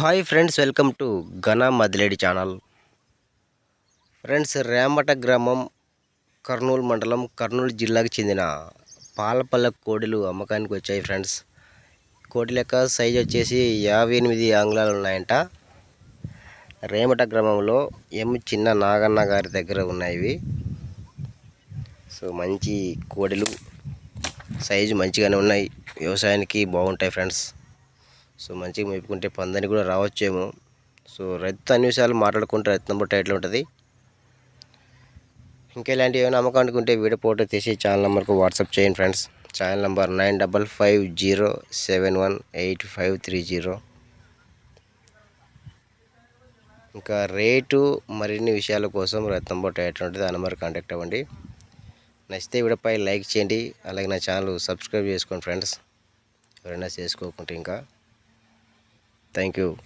Hi friends welcome to ఘన మదిలేడి channel. Friends రేమట గ్రామం కర్నూలు మండలం కర్నూలు జిల్లాకు చెందిన పాలపల్ల కోడిలు అమ్మకానికి వచ్చాయి ఫ్రెండ్స్. కోడి లెక్క సైజ్ వచ్చేసి యాభై ఎనిమిది ఆంగ్లాలు ఉన్నాయంట. రేమట గ్రామంలో ఎం చిన్న నాగన్న గారి దగ్గర ఉన్నాయి ఇవి. సో మంచి కోడిలు. సైజు మంచిగానే ఉన్నాయి. వ్యవసాయానికి బాగుంటాయి ఫ్రెండ్స్. సో మంచిగా మేపుకుంటే పందని కూడా రావచ్చేమో. సో రైతు అన్ని విషయాలు మాట్లాడుకుంటే రైతు నెంబర్ టైటిల్ ఉంటుంది. ఇంకా ఇలాంటివి ఏమైనా అమ్మకానికి ఉంటే వీడియో ఫోటో తీసి ఛానల్ నెంబర్కు వాట్సాప్ చేయండి friends. Channel number nine double five zero seven one eight five three zero. ఇంకా రేటు మరిన్ని విషయాల కోసం రైతు నెంబర్ టైటిల్ ఉంటుంది. ఆ నెంబర్ కాంటాక్ట్ అవ్వండి. నచ్చితే వీడియోపై లైక్ చేయండి. అలాగే నా ఛానల్ సబ్స్క్రైబ్ చేసుకోండి ఫ్రెండ్స్. ఎవరైనా చేసుకోకుంటే ఇంకా. Thank you.